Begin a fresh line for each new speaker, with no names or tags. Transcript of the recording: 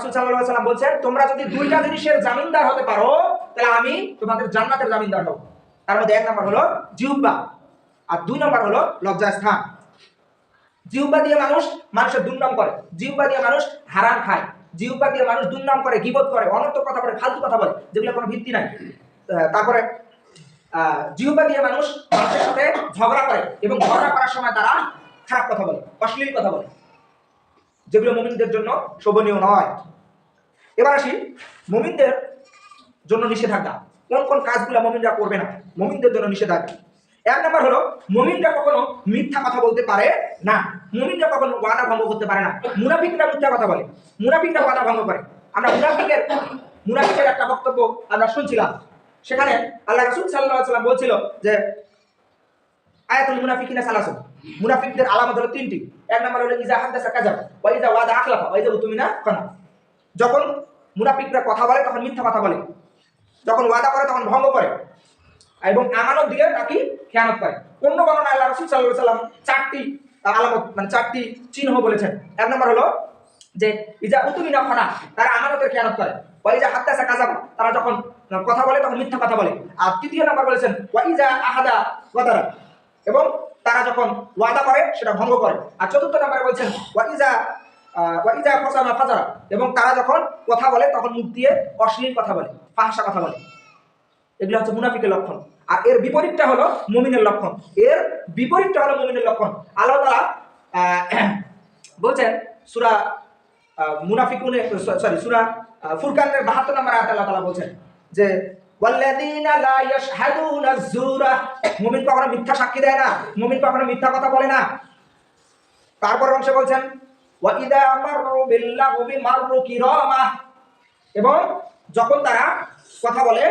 রাসূল আলাইহি সাল্লাম বলছেন, তোমরা যদি দুইটা জিনিসের জামিনদার হতে পারো, তাহলে আমি তোমাদের জান্নাতের জামিনদার হব। তার মধ্যে এক নম্বর হলো জিহ্বা, আর দুই নম্বর হলো লজ্জাস্থান। জিহ্বা দিয়ে মানুষ মানুষের দুর্নাম করে। জিহ্বা দিয়ে মানুষ হারাম খায়। জিহ্বা দিয়ে মানুষ দুর্নাম করে, গিবত করে, অনর্থক কথা বলে, ফালতু কথা বলে, যেগুলো কোনো ভিত্তি নাই। তারপরে জিহ্বা দিয়ে মানুষ মানুষের সাথে ঝগড়া করে এবং ঝগড়া করার সময় তারা খারাপ কথা বলে, অশ্লীল কথা বলে। যেগুলো মুমিনদের জন্য শোভনীয় নয়। এবার আসি মুমিনদের জন্য নিষেধাজ্ঞা। কোন কোন কাজগুলো মুমিনরা করবে না? মুমিনদের জন্য নিষেধাজ্ঞা। এক নম্বর হলো, মমিনরা কখনো মিথ্যা কথা বলতে পারে না। মুমিনরা কখনো ওয়াদা ভঙ্গ করতে পারে না। মুনাফিকরা মিথ্যা কথা বলে। মুনাফিকরা ওয়াদা ভঙ্গ করে। আমরা মুনাফিকের মুনাফিকের একটা বক্তব্য আমরা শুনছিলাম। সেখানে আল্লাহ রাসূল আলাইহি সাল্লাম বলছিল যে আয়াতুল মুনাফিকিনা সালাসুন। মুনাফিকদের আলামত হলো তিনটি। এক নম্বর হলো ইজা হাদাসা কাযাব ওয়া ইজা ওয়াদা আখলাফা ওয়া ইজা উতুমিনা কানা যখন মুনাফিকরা কথা বলে, তখন মিথ্যা কথা বলে। যখন ওয়াদা করে, তখন ভঙ্গ করে। এবং আমানত দিলে নাকি খেয়ানত করে অন্য বর্ণনা আল্লাহ রাসূল আলাইহি সাল্লাম চারটি আলামত মানে চারটি চিহ্ন বলেছেন। এক নম্বর হলো যে, ইজা উতুমিনা খানা তারা আমানতের খেয়ানত করে। ওয়া ইজা হাদাসা কাযাব, তারা যখন কথা বলে, তখন মিথ্যা কথা বলে। আর তৃতীয় নাম্বার বলেছেন, ওয়া ইজা আহাদা ওয়াদারা এবং তারা যখন ওয়াদা করে সেটা ভঙ্গ করে। আর চতুর্থ নাম্বারে বলছেন ওয়াইজা ওয়াইজা ফসানা ফাজারা। এবং তারা যখন কথা বলে তখন মুখ দিয়ে অশ্লীল কথা বলে ফাহাসা কথা বলে। এগুলো হচ্ছে মুনাফিকের লক্ষণ। আর এর বিপরীতটা হলো মুমিনের লক্ষণ। এর বিপরীতটা হলো মুমিনের লক্ষণ। আল্লাহ আহ, বলছেন সূরা মুনাফিকুনে সরি সুরা ফুরকানের 72 নম্বর আয়াতে আল্লাহ তাআলা বলছেন যে মুমিন কখনো মিথ্যা সাক্ষী দেয় না, মুমিন কখনো মিথ্যা কথা বলে না। তারপর অংশে বলছেন এবং যখন তারা কথা বলে